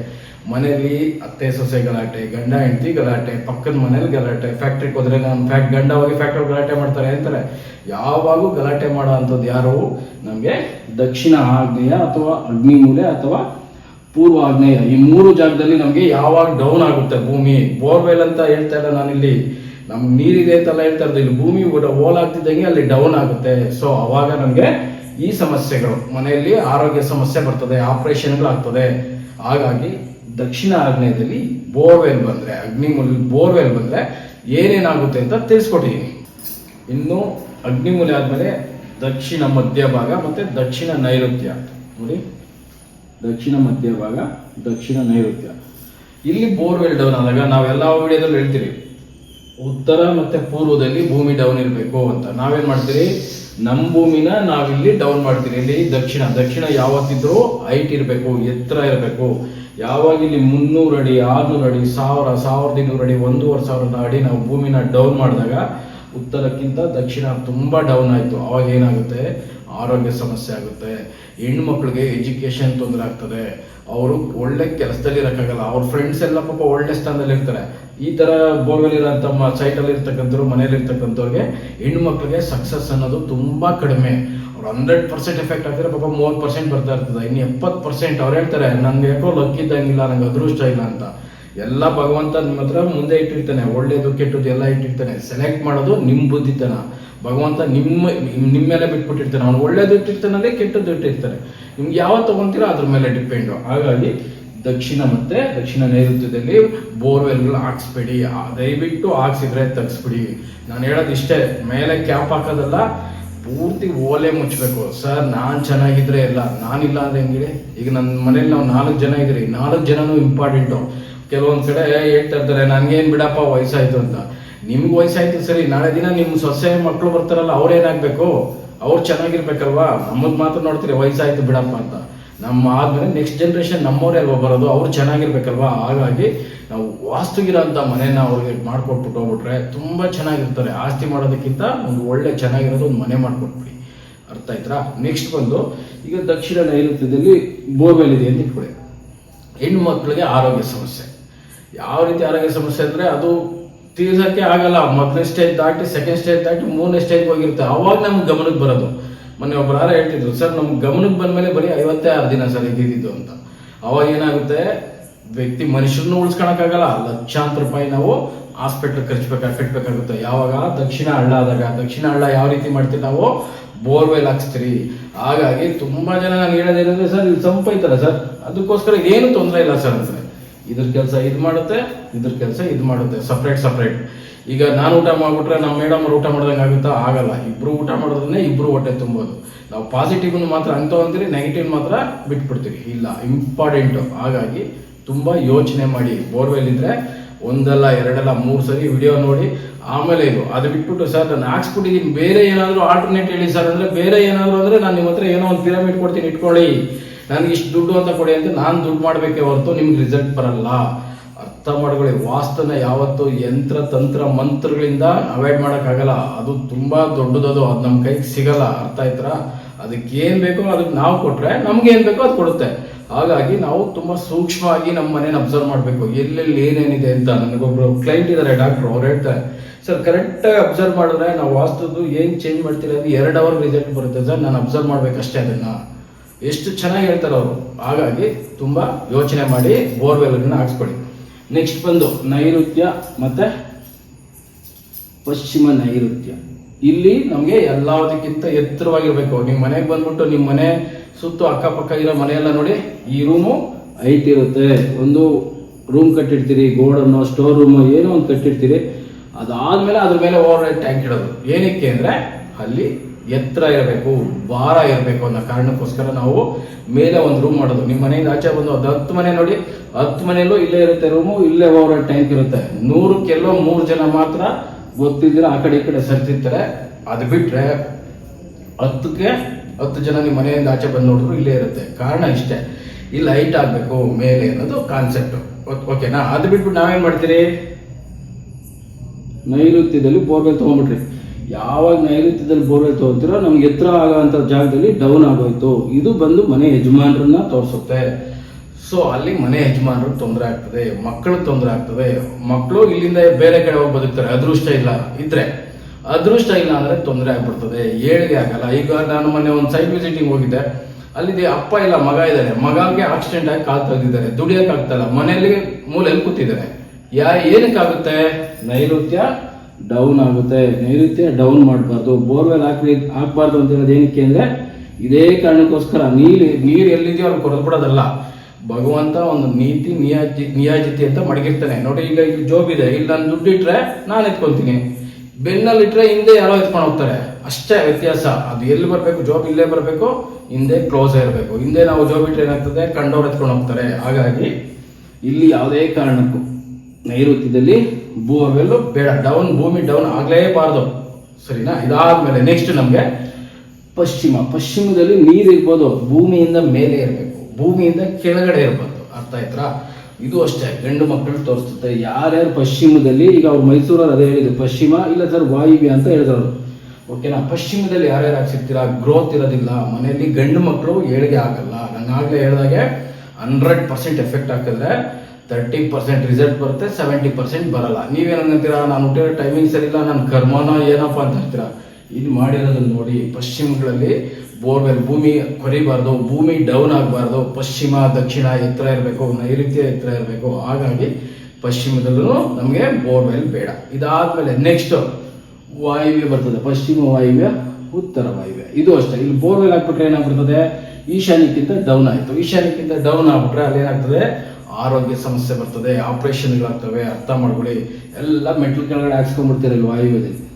ಮನೆಯಲ್ಲಿ ಅತ್ತೆ, ಸೊಸೆ ಗಲಾಟೆ, ಗಂಡ, ಹೆಂಡತಿ ಗಲಾಟೆ, ಪಕ್ಕದ ಮನೇಲಿ ಗಲಾಟೆ ಫ್ಯಾಕ್ಟ್ರಿಗೆ ಹೋದ್ರೆ ನಾನು ಫ್ಯಾಕ್ಟ್ ಗಂಡ ಹೋಗಿ ಫ್ಯಾಕ್ಟ್ರಿ ಗಲಾಟೆ ಮಾಡ್ತಾರೆ ಅಂತಾರೆ. ಯಾವಾಗೂ ಗಲಾಟೆ ಮಾಡೋ ಅಂಥದ್ದು ಯಾರು? ನಮಗೆ ದಕ್ಷಿಣ ಆಗ್ನೇಯ ಅಥವಾ ಅಗ್ನಿ ಮೂಲೆ ಅಥವಾ ಪೂರ್ವ ಆಗ್ನೇಯ ಈ ಮೂರು ಜಾಗದಲ್ಲಿ ನಮಗೆ ಯಾವಾಗ ಡೌನ್ ಆಗುತ್ತೆ ಭೂಮಿ? ಬೋರ್ವೆಲ್ ಅಂತ ಹೇಳ್ತಾ ಇಲ್ಲ ನಾನಿಲ್ಲಿ. ನಮ್ಗೆ ನೀರಿದೆ ಅಂತೆಲ್ಲ ಹೇಳ್ತಾ ಇರೋದು. ಇಲ್ಲಿ ಭೂಮಿ ಓಲಾಗ್ತಿದ್ದಂಗೆ ಅಲ್ಲಿ ಡೌನ್ ಆಗುತ್ತೆ. ಸೊ ಅವಾಗ ನಮಗೆ ಈ ಸಮಸ್ಯೆಗಳು. ಮನೆಯಲ್ಲಿ ಆರೋಗ್ಯ ಸಮಸ್ಯೆ ಬರ್ತದೆ ಆಪರೇಷನ್ಗಳು ಆಗ್ತದೆ ಹಾಗಾಗಿ ದಕ್ಷಿಣ ಆಗ್ನೇಯದಲ್ಲಿ ಬೋರ್ವೆಲ್ ಬಂದ್ರೆ ಅಗ್ನಿಮೂಲ ಬೋರ್ವೆಲ್ ಬಂದ್ರೆ ಏನೇನಾಗುತ್ತೆ ಅಂತ ತಿಳಿಸ್ಕೊಟ್ಟಿದ್ದೀನಿ ಇನ್ನು ಅಗ್ನಿಮೂಲೆ ಆದಮೇಲೆ ದಕ್ಷಿಣ ಮಧ್ಯ ಭಾಗ ಮತ್ತೆ ದಕ್ಷಿಣ ನೈಋತ್ಯ. ನೋಡಿ, ದಕ್ಷಿಣ ಮಧ್ಯ ಭಾಗ, ದಕ್ಷಿಣ ನೈಋತ್ಯ. ಇಲ್ಲಿ ಬೋರ್ವೆಲ್ ಡೌನ್ ಆದಾಗ ನಾವೆಲ್ಲ ವಿಡಿಯೋದಲ್ಲಿ ಹೇಳ್ತೀವಿ. ಉತ್ತರ ಮತ್ತೆ ಪೂರ್ವದಲ್ಲಿ ಭೂಮಿ ಡೌನ್ ಇರಬೇಕು ಅಂತ. ನಾವೇನ್ ಮಾಡ್ತೀರಿ? ನಮ್ಮ ಭೂಮಿನ ನಾವಿಲ್ಲಿ ಡೌನ್ ಮಾಡ್ತೀವಿ. ಇಲ್ಲಿ ದಕ್ಷಿಣ ದಕ್ಷಿಣ ಯಾವತ್ತಿದ್ರೂ ಹೈಟ್ ಇರಬೇಕು, ಎತ್ತರ ಇರಬೇಕು. ಯಾವಾಗ ಇಲ್ಲಿ ಮುನ್ನೂರು ಅಡಿ, ಆರ್ನೂರು ಅಡಿ, ಸಾವಿರ, ಸಾವಿರದ ಇನ್ನೂರು ಅಡಿ, ಒಂದೂವರೆ ಸಾವಿರದ ಅಡಿ ನಾವು ಭೂಮಿನ ಡೌನ್ ಮಾಡಿದಾಗ ಉತ್ತರಕ್ಕಿಂತ ದಕ್ಷಿಣ ತುಂಬ ಡೌನ್ ಆಯಿತು. ಅವಾಗ ಏನಾಗುತ್ತೆ? ಆರೋಗ್ಯ ಸಮಸ್ಯೆ ಆಗುತ್ತೆ. ಹೆಣ್ಮಕ್ಳಿಗೆ ಎಜುಕೇಷನ್ ತೊಂದರೆ ಆಗ್ತದೆ. ಅವರು ಒಳ್ಳೆ ಕೆಲಸದಲ್ಲಿ ಇರೋಕ್ಕಾಗಲ್ಲ. ಅವ್ರ ಫ್ರೆಂಡ್ಸ್ ಎಲ್ಲ ಪಾಪ ಒಳ್ಳೆ ಸ್ಥಾನದಲ್ಲಿ ಇರ್ತಾರೆ. ಈ ಥರ ಬೋರ್ವೆಲ್ ಇರೋಂಥ ಸೈಟಲ್ಲಿ ಇರ್ತಕ್ಕಂಥವ್ರು ಮನೇಲಿ ಇರ್ತಕ್ಕಂಥವ್ರಿಗೆ ಹೆಣ್ಣು ಮಕ್ಕಳಿಗೆ ಸಕ್ಸಸ್ ಅನ್ನೋದು ತುಂಬಾ ಕಡಿಮೆ. ಅವ್ರು ಹಂಡ್ರೆಡ್ ಪರ್ಸೆಂಟ್ ಎಫೆಕ್ಟ್ ಆಗ್ತಾರೆ ಪಾಪ ಮೂವತ್ತು ಪರ್ಸೆಂಟ್ ಬರ್ತಾ ಇರ್ತದೆ. ಇನ್ನು ಎಪ್ಪತ್ತು ಪರ್ಸೆಂಟ್ ಅವ್ರು ಹೇಳ್ತಾರೆ, ನಂಗೆ ಯಾಕೋ ಲಕ್ ಇದ್ದಂಗಿಲ್ಲ, ನಂಗೆ ಅದೃಷ್ಟ ಇಲ್ಲ ಅಂತ. ಎಲ್ಲ ಭಗವಂತ ನಿಮ್ಮ ಹತ್ರ ಮುಂದೆ ಇಟ್ಟಿರ್ತಾನೆ, ಒಳ್ಳೇದು, ಕೆಟ್ಟದ್ದು ಎಲ್ಲ ಇಟ್ಟಿರ್ತಾನೆ. ಸೆಲೆಕ್ಟ್ ಮಾಡೋದು ನಿಮ್ಮ ಬುದ್ಧಿತನ. ಭಗವಂತ ನಿಮ್ಮ ನಿಮ್ಮ ಮೇಲೆ ಬಿಟ್ಬಿಟ್ಟಿರ್ತಾನೆ. ಅವನು ಒಳ್ಳೇದು ಇಟ್ಟಿರ್ತಾನಲ್ಲಿ ಕೆಟ್ಟದ್ದು ಇಟ್ಟಿರ್ತಾನೆ. ನಿಮ್ಗೆ ಯಾವ ತಗೊಂತೀರೋ ಅದ್ರ ಮೇಲೆ ಡಿಪೆಂಡು ಹಾಗಾಗಿ ದಕ್ಷಿಣ ಮತ್ತೆ ದಕ್ಷಿಣ ನೈಋತ್ಯದಲ್ಲಿ ಬೋರ್ವೆಲ್ಗಳು ಹಾಕ್ಸ್ಬೇಡಿ. ದಯವಿಟ್ಟು ಹಾಕ್ಸಿದ್ರೆ ತಗ್ಸ್ಬಿಡಿ. ನಾನು ಹೇಳೋದು ಇಷ್ಟೇ, ಮೇಲೆ ಕ್ಯಾಪ್ ಹಾಕೋದಲ್ಲ, ಪೂರ್ತಿ ಓಲೆ ಮುಚ್ಚಬೇಕು ಸರ್, ನಾನು ಚೆನ್ನಾಗಿದ್ರೆ ಎಲ್ಲ. ನಾನಿಲ್ಲ ಅಂದ್ರೆ ಹೆಂಗಿದೆ? ಈಗ ನನ್ನ ಮನೇಲಿ ನಾವು ನಾಲ್ಕು ಜನ ಇದ್ರಿ ನಾಲ್ಕು ಜನನು ಇಂಪಾರ್ಟೆಂಟು ಕೆಲವೊಂದ್ ಕಡೆ ಹೇಳ್ತಾ ಇರ್ತಾರೆ ನನ್ಗೇನ್ ಬಿಡಪ್ಪ, ವಯಸ್ಸಾಯ್ತು ಅಂತ. ನಿಮ್ಗೆ ವಯಸ್ಸಾಯ್ತು ಸರಿ, ನಾಳೆ ದಿನ ನಿಮ್ ಸೊಸೆ ಮಕ್ಕಳು ಬರ್ತಾರಲ್ಲ, ಅವ್ರೇನಾಗ್ಬೇಕು? ಅವ್ರು ಚೆನ್ನಾಗಿರ್ಬೇಕಲ್ವಾ? ನಮ್ಮದ್ ಮಾತ್ರ ನೋಡ್ತೀರಿ, ವಯಸ್ಸಾಯ್ತು ಬಿಡಪ್ಪ ಅಂತ. ನಮ್ಮ ಆದ್ಮೇಲೆ ನೆಕ್ಸ್ಟ್ ಜನ್ರೇಷನ್ ನಮ್ಮವರೇ ಅಲ್ವಾ ಬರೋದು? ಅವ್ರು ಚೆನ್ನಾಗಿರ್ಬೇಕಲ್ವಾ? ಹಾಗಾಗಿ ನಾವು ವಾಸ್ತುಗಿರೋಂಥ ಮನೆನ ಅವ್ರಿಗೆ ಮಾಡ್ಕೊಟ್ಬಿಟ್ಟು ಹೋಗ್ಬಿಟ್ರೆ ತುಂಬಾ ಚೆನ್ನಾಗಿರ್ತಾರೆ. ಆಸ್ತಿ ಮಾಡೋದಕ್ಕಿಂತ ಒಂದು ಒಳ್ಳೆ ಚೆನ್ನಾಗಿರೋದು ಒಂದು ಮನೆ ಮಾಡ್ಕೊಟ್ಬಿಡಿ. ಅರ್ಥ ಆಯ್ತಾ? ನೆಕ್ಸ್ಟ್ ಬಂದು, ಈಗ ದಕ್ಷಿಣ ನೈಋತ್ಯದಲ್ಲಿ ಬೋರ್ವೆಲ್ ಇದೆ ಅಂತ ಇಟ್ಕೊಳ್ಳಿ ಹೆಣ್ಣು ಮಕ್ಕಳಿಗೆ ಆರೋಗ್ಯ ಸಮಸ್ಯೆ. ಯಾವ ರೀತಿ ಆರೋಗ್ಯ ಸಮಸ್ಯೆ ಅಂದರೆ ಅದು ತೀರ್ಸಕ್ಕೆ ಆಗಲ್ಲ. ಮೊದಲನೇ ಸ್ಟೇಜ್ ದಾಟಿ ಸೆಕೆಂಡ್ ಸ್ಟೇಜ್ ದಾಟಿ, ಮೂರನೇ ಸ್ಟೇಜ್ ಹೋಗಿರುತ್ತೆ. ಅವಾಗ ನಮ್ಗೆ ಗಮನಕ್ಕೆ ಬರೋದು. ಮೊನ್ನೆ ಒಬ್ಬರು ಯಾರು ಹೇಳ್ತಿದ್ರು, ಸರ್ ನಮ್ಗೆ ಗಮನಕ್ಕೆ ಬಂದ್ಮೇಲೆ ಬರೀ ಐವತ್ತೇ ಆರು ದಿನ ಸರ್ ಇದ್ದಿದ್ದು ಅಂತ. ಅವಾಗ ಏನಾಗುತ್ತೆ? ವ್ಯಕ್ತಿ ಮನುಷ್ಯರನ್ನು ಉಳಿಸ್ಕೊಳಕ್ಕಾಗಲ್ಲ. ಲಕ್ಷಾಂತರ ರೂಪಾಯಿ ನಾವು ಹಾಸ್ಪಿಟ್ಲ್ ಖರ್ಚು ಬೇಕಾ ಕಟ್ಬೇಕಾಗುತ್ತೆ. ಯಾವಾಗ? ದಕ್ಷಿಣ ಹಳ್ಳ ಆದಾಗ. ದಕ್ಷಿಣ ಹಳ್ಳ ಯಾವ ರೀತಿ ಮಾಡ್ತೀವಿ ನಾವು? ಬೋರ್ವೆಲ್ ಹಾಕ್ಸ್ತೀರಿ. ಹಾಗಾಗಿ ತುಂಬಾ ಜನ ನಾನು ಹೇಳೋದೇನಂದ್ರೆ, ಸರ್ ಇದು ಸಂಪೈತಲ್ಲ ಸರ್. ಅದಕ್ಕೋಸ್ಕರ ಏನು ತೊಂದರೆ ಇಲ್ಲ ಸರ್ ಅಂದ್ರೆ. ಇದ್ರ ಕೆಲಸ ಇದು ಮಾಡುತ್ತೆ, ಇದ್ರ ಕೆಲಸ ಇದು ಮಾಡುತ್ತೆ. ಸಪ್ರೇಟ್ ಸಪ್ರೇಟ್ ಈಗ ನಾನು ಊಟ ಮಾಡ್ಬಿಟ್ರೆ ನಮ್ಮ ಮೇಡಮ್ ಅವ್ರು ಊಟ ಮಾಡ್ದಂಗೆ ಆಗುತ್ತಾ? ಆಗಲ್ಲ. ಇಬ್ಬರು ಊಟ ಮಾಡೋದನ್ನೇ ಇಬ್ಬರು ಹೊಟ್ಟೆ ತುಂಬೋದು. ನಾವು ಪಾಸಿಟಿವ್ ಮಾತ್ರ ಅಂತ ಅಂತೀರಿ ನೆಗೆಟಿವ್ ಮಾತ್ರ ಬಿಟ್ಬಿಡ್ತೀವಿ ಇಲ್ಲ ಇಂಪಾರ್ಟೆಂಟು ಹಾಗಾಗಿ ತುಂಬ ಯೋಚನೆ ಮಾಡಿ. ಬೋರ್ವೆಲ್ ಇದ್ರೆ ಒಂದಲ್ಲ, ಎರಡಲ್ಲ, ಮೂರು ಸರಿ ವಿಡಿಯೋ ನೋಡಿ. ಆಮೇಲೆ ಇದು, ಅದು ಬಿಟ್ಬಿಟ್ಟು ಸರ್ ನಾನು ಹಾಕ್ಸ್ಬಿಟ್ಟಿದ್ದೀನಿ ಬೇರೆ ಏನಾದರೂ ಆಲ್ಟರ್ನೇಟ್ ಹೇಳಿ ಸರ್ ಅಂದರೆ, ಬೇರೆ ಏನಾದರೂ ಅಂದರೆ ನಾನು ನಿಮ್ಮ ಹತ್ರ ಏನೋ ಒಂದು ಪಿರಮಿಡ್ ಕೊಡ್ತೀನಿ, ಇಟ್ಕೊಳ್ಳಿ. ನನಗೆ ಇಷ್ಟು ದುಡ್ಡು ಅಂತ ಕೊಡಿ ಅಂತ ನಾನು ದುಡ್ಡು ಮಾಡಬೇಕೇ ಹೊರತು ನಿಮ್ಗೆ ರಿಸಲ್ಟ್ ಬರಲ್ಲ. ಅರ್ಥ ಮಾಡ್ಕೊಳ್ಳಿ, ವಾಸ್ತುನ ಯಾವತ್ತು ಯಂತ್ರ, ತಂತ್ರ, ಮಂತ್ರಗಳಿಂದ ಅವಾಯ್ಡ್ ಮಾಡೋಕ್ಕಾಗಲ್ಲ. ಅದು ತುಂಬ ದೊಡ್ಡದದು, ಅದು ನಮ್ಮ ಕೈಗೆ ಸಿಗಲ್ಲ. ಅರ್ಥ ಆಯ್ತಾ ಅದಕ್ಕೆ ಏನು ಬೇಕೋ ಅದಕ್ಕೆ ನಾವು ಕೊಟ್ಟರೆ ನಮ್ಗೆ ಏನು ಬೇಕೋ ಅದು ಕೊಡುತ್ತೆ. ಹಾಗಾಗಿ ನಾವು ತುಂಬ ಸೂಕ್ಷ್ಮವಾಗಿ ನಮ್ಮ ಮನೇನ ಅಬ್ಸರ್ವ್ ಮಾಡಬೇಕು. ಎಲ್ಲೆಲ್ಲಿ ಏನೇನಿದೆ ಅಂತ ನನಗೊಬ್ರು ಕ್ಲೈಂಟ್ ಇದ್ದಾರೆ ಡಾಕ್ಟ್ರು ಅವ್ರು ಹೇಳ್ತಾರೆ ಸರ್ ಕರೆಕ್ಟಾಗಿ ಅಬ್ಸರ್ವ್ ಮಾಡಿದ್ರೆ ನಾವು ವಾಸ್ತುದು ಏನು ಚೇಂಜ್ ಮಾಡ್ತೀರಿ ಅದು ಎರಡು ಅವರ್ ರಿಸಲ್ಟ್ ಬರುತ್ತೆ. ಸರ್, ನಾನು ಅಬ್ಸರ್ವ್ ಮಾಡಬೇಕಷ್ಟೇ ಅದನ್ನ. ಎಷ್ಟು ಚೆನ್ನಾಗಿ ಹೇಳ್ತಾರೆ ಅವರು ಹಾಗಾಗಿ ತುಂಬ ಯೋಚನೆ ಮಾಡಿ ಬೋರ್ವೆಲ್ಗಳನ್ನ ಹಾಕ್ಸ್ಕೊಳ್ಳಿ. ನೆಕ್ಸ್ಟ್ ಬಂದು ನೈಋತ್ಯ ಮತ್ತೆ ಪಶ್ಚಿಮ ನೈಋತ್ಯ. ಇಲ್ಲಿ ನಮಗೆ ಎಲ್ಲದಕ್ಕಿಂತ ಎತ್ತರವಾಗಿರ್ಬೇಕು. ನಿಮ್ಮ ಮನೆಗೆ ಬಂದ್ಬಿಟ್ಟು ನಿಮ್ಮ ಮನೆ ಸುತ್ತು ಅಕ್ಕಪಕ್ಕ ಇರೋ ಮನೆಯೆಲ್ಲ ನೋಡಿ, ಈ ರೂಮು ಹೈಟ್ ಇರುತ್ತೆ. ಒಂದು ರೂಮ್ ಕಟ್ಟಿರ್ತೀರಿ ಗೋಡನ್ನು ಸ್ಟೋರ್ ರೂಮ್, ಏನೋ ಒಂದು ಕಟ್ಟಿರ್ತೀರಿ. ಅದಾದ್ಮೇಲೆ ಅದ್ರ ಮೇಲೆ ಓವರ್ ಟ್ಯಾಂಕ್ ಇಡೋದು. ಏನಕ್ಕೆ ಅಂದ್ರೆ ಅಲ್ಲಿ ಎತ್ತರ ಇರಬೇಕು, ಭಾರ ಇರಬೇಕು ಅನ್ನೋ ಕಾರಣಕ್ಕೋಸ್ಕರ ನಾವು ಮೇಲೆ ಒಂದು ರೂಮ್ ಮಾಡೋದು. ನಿಮ್ಮ ಮನೆಯಿಂದ ಆಚೆ ಬಂದು ಅದು ಹತ್ತು ಮನೆ ನೋಡಿ. ಹತ್ತು ಮನೆಯಲ್ಲೂ ಇಲ್ಲೇ ಇರುತ್ತೆ ರೂಮು ಇಲ್ಲೇ ಓವರ್ ಟ್ಯಾಂಕ್ ಇರುತ್ತೆ. ನೂರಕ್ಕೆಲ್ಲೋ ಮೂರು ಜನ ಮಾತ್ರ ಗೊತ್ತಿದ್ದೀರ ಆ ಕಡೆ ಈ ಕಡೆ ಸರ್ತಿರ್ತಾರೆ. ಅದು ಬಿಟ್ರೆ ಹತ್ತಕ್ಕೆ ಹತ್ತು ಜನ ನಿಮ್ಮ ಮನೆಯಿಂದ ಆಚೆ ಬಂದು ನೋಡಿದ್ರು ಇಲ್ಲೇ ಇರುತ್ತೆ. ಕಾರಣ ಇಷ್ಟೇ. ಇಲ್ಲಿ ಹೈಟ್ ಆಗಬೇಕು, ಮೇಲೆ ಅನ್ನೋದು ಕಾನ್ಸೆಪ್ಟ್ ಓಕೆನಾ ಅದು ಬಿಟ್ಬಿಟ್ಟು ನಾವೇನು ಮಾಡ್ತೀರಿ? ನೈಋತ್ಯದಲ್ಲಿ ಬೋರ್ವೆಲ್ ತೊಗೊಂಡ್ಬಿಟ್ರಿ. ಯಾವಾಗ ನೈಋತ್ಯದಲ್ಲಿ ಬೋರ್ವೆಲ್ ತಗೋತೀರೋ ನಮ್ಗೆ ಎತ್ತರ ಆಗೋಂಥ ಜಾಗದಲ್ಲಿ ಡೌನ್ ಆಗೋಯ್ತು. ಇದು ಬಂದು ಮನೆ ಯಜಮಾನರನ್ನ ತೋರಿಸುತ್ತೆ. ಸೊ ಅಲ್ಲಿ ಮನೆ ಯಜಮಾನರು ತೊಂದರೆ ಆಗ್ತದೆ, ಮಕ್ಕಳು ತೊಂದರೆ ಆಗ್ತದೆ. ಮಕ್ಕಳು ಇಲ್ಲಿಂದ ಬೇರೆ ಕಡೆ ಹೋಗಿ ಬದುಕ್ತಾರೆ. ಅದೃಷ್ಟ ಇಲ್ಲ. ಇದ್ರೆ, ಅದೃಷ್ಟ ಇಲ್ಲ ಅಂದ್ರೆ ತೊಂದರೆ ಆಗ್ಬಿಡ್ತದೆ. ಏಳಿಗೆ ಆಗಲ್ಲ. ಈಗ ನಾನು ಮೊನ್ನೆ ಒಂದು ಸೈಟ್ ವಿಸಿಟಿಂಗ್ ಹೋಗಿದ್ದೆ. ಅಲ್ಲಿ ಅಪ್ಪ ಇಲ್ಲ, ಮಗ ಇದ್ದಾರೆ. ಮಗಗೆ ಆಕ್ಸಿಡೆಂಟ್ ಆಗಿ ಕಾಲ್ ತೆಗೆದಿದ್ದಾರೆ. ದುಡಿಯಕ್ ಆಗ್ತಲ್ಲ ಮನೆಯಲ್ಲಿ ಮೂಲೆಯಲ್ಲಿ ಕೂತಿದ್ದಾರೆ. ಯಾ, ಏನಕ್ಕಾಗುತ್ತೆ? ನೈಋತ್ಯ ಡೌನ್ ಆಗುತ್ತೆ. ನೈಋತ್ಯ ಡೌನ್ ಮಾಡಬಾರ್ದು. ಬೋರ್ವೆಲ್ ಹಾಕಿ ಹಾಕ್ಬಾರ್ದು ಅಂತ ಏನಕ್ಕೆ ಅಂದ್ರೆ, ಇದೇ ಕಾರಣಕ್ಕೋಸ್ಕರ ನೀರು ನೀರು ಎಲ್ಲಿದೆಯೋ ಅವ್ರು ಕೊಡದ್ ಬಿಡೋದಲ್ಲ. ಭಗವಂತ ಒಂದು ನೀತಿ, ನಿಯಾಜಿ, ನಿಯಾಜಿತಿ ಅಂತ ಮಡಗಿರ್ತಾನೆ. ನೋಡಿ, ಈಗ ಇಲ್ಲಿ ಜೋಬ್ ಇದೆ. ಇಲ್ಲಿ ನಾನು ದುಡ್ಡು ಇಟ್ರೆ ನಾನು ಎತ್ಕೊಂತೀನಿ. ಬೆನ್ನಲ್ಲಿ ಇಟ್ರೆ ಹಿಂದೆ ಯಾರೋ ಎತ್ಕೊಂಡು ಹೋಗ್ತಾರೆ. ಅಷ್ಟೇ ವ್ಯತ್ಯಾಸ. ಅದು ಎಲ್ಲಿ ಬರಬೇಕು? ಜಾಬ್ ಇಲ್ಲೇ ಬರಬೇಕು. ಹಿಂದೆ ಕ್ಲೋಸ್ ಇರಬೇಕು. ಹಿಂದೆ ನಾವು ಜಾಬ್ ಇಟ್ರೆ ಏನಾಗ್ತದೆ? ಕಂಡವ್ರು ಎತ್ಕೊಂಡು ಹೋಗ್ತಾರೆ. ಹಾಗಾಗಿ, ಇಲ್ಲಿ ಯಾವುದೇ ಕಾರಣಕ್ಕೂ ನೈಋತ್ಯದಲ್ಲಿ ಬೋರ್ವೆಲ್ ಬೇಡ. ಡೌನ್ ಭೂಮಿ ಡೌನ್ ಆಗಲೇಬಾರ್ದು. ಸರಿನಾ? ಇದಾದ್ಮೇಲೆ ನೆಕ್ಸ್ಟ್ ನಮಗೆ ಪಶ್ಚಿಮ. ಪಶ್ಚಿಮದಲ್ಲಿ ನೀರು ಇರ್ಬೋದು. ಭೂಮಿಯಿಂದ ಮೇಲೆ ಇರಬೇಕು. ಭೂಮಿಯಿಂದ ಕೆಳಗಡೆ ಇರಬಾರ್ದು. ಅರ್ಥ ಆಯ್ತಾ ಇದು ಅಷ್ಟೇ. ಗಂಡು ಮಕ್ಕಳು ತೋರಿಸುತ್ತೆ. ಯಾರ್ಯಾರು ಪಶ್ಚಿಮದಲ್ಲಿ, ಈಗ ಅವ್ರು ಮೈಸೂರಲ್ಲಿ ಅದೇ ಹೇಳಿದ್ರು ಪಶ್ಚಿಮ ಇಲ್ಲ ಸರ್, ವಾಯುವ್ಯ ಅಂತ ಹೇಳಿದ್ರು ಓಕೆನಾ ಪಶ್ಚಿಮದಲ್ಲಿ ಯಾರ್ಯಾರು ಹಾಕ್ಸಿರ್ತೀರಾ ಗ್ರೋತ್ ಇರೋದಿಲ್ಲ. ಮನೆಯಲ್ಲಿ ಗಂಡು ಮಕ್ಕಳು ಏಳಿಗೆ ಆಗಲ್ಲ. ನಾನು ಆಗ್ಲೇ ಹೇಳಿದಾಗೆ ಹಂಡ್ರೆಡ್ ಪರ್ಸೆಂಟ್ ಎಫೆಕ್ಟ್ ಹಾಕಿದ್ರೆ ತರ್ಟಿ ಪರ್ಸೆಂಟ್ ರಿಸಲ್ಟ್ ಬರುತ್ತೆ ಸೆವೆಂಟಿ ಪರ್ಸೆಂಟ್ ಬರಲ್ಲ. ನೀವೇನಂತೀರಾ ನಾನು ಹುಟ್ಟಿರೋ ಟೈಮಿಂಗ್ ಸರಿಯಿಲ್ಲ ನನ್ನ ಕರ್ಮನ ಏನಪ್ಪ ಅಂತ ಹೇಳ್ತೀರಾ ಇದು ಮಾಡಿರೋದನ್ನ ನೋಡಿ, ಪಶ್ಚಿಮಗಳಲ್ಲಿ ಬೋರ್ವೆಲ್ ಭೂಮಿ ಕೊರಿಬಾರ್ದು, ಭೂಮಿ ಡೌನ್ ಆಗಬಾರ್ದು, ಪಶ್ಚಿಮ, ದಕ್ಷಿಣ ಎತ್ತರ ಇರಬೇಕು, ನೈಋತ್ಯ ಎತ್ತರ ಇರಬೇಕು. ಹಾಗಾಗಿ ಪಶ್ಚಿಮದಲ್ಲೂ ನಮಗೆ ಬೋರ್ವೆಲ್ ಬೇಡ. ಇದಾದ್ಮೇಲೆ ನೆಕ್ಸ್ಟ್ ವಾಯುವ್ಯ ಬರ್ತದೆ, ಪಶ್ಚಿಮ ವಾಯುವ್ಯ, ಉತ್ತರ ವಾಯುವ್ಯ. ಇದು ಅಷ್ಟೇ. ಇಲ್ಲಿ ಬೋರ್ವೆಲ್ ಹಾಕ್ಬಿಟ್ರೆ ಏನಾಗ್ಬಿಡ್ತದೆ? ಈಶಾನ್ಯಕ್ಕಿಂತ ಡೌನ್ ಆಯ್ತು. ಈಶಾನ್ಯಕ್ಕಿಂತ ಡೌನ್ ಆಗ್ಬಿಟ್ರೆ ಅಲ್ಲಿ ಏನಾಗ್ತದೆ ಆರೋಗ್ಯ ಸಮಸ್ಯೆ ಬರ್ತದೆ, ಆಪರೇಷನ್ಗಳಾಗ್ತವೆ, ಅರ್ಥ ಮಾಡ್ಕೊಳ್ಳಿ. ಎಲ್ಲ ಮೆಟ್ಲು ಕೆಳಗಡೆ ಹಾಕ್ಸ್ಕೊಂಡ್ಬಿಡ್ತೀರಲ್ಲ ವಾಯುವ್ಯದಲ್ಲಿ?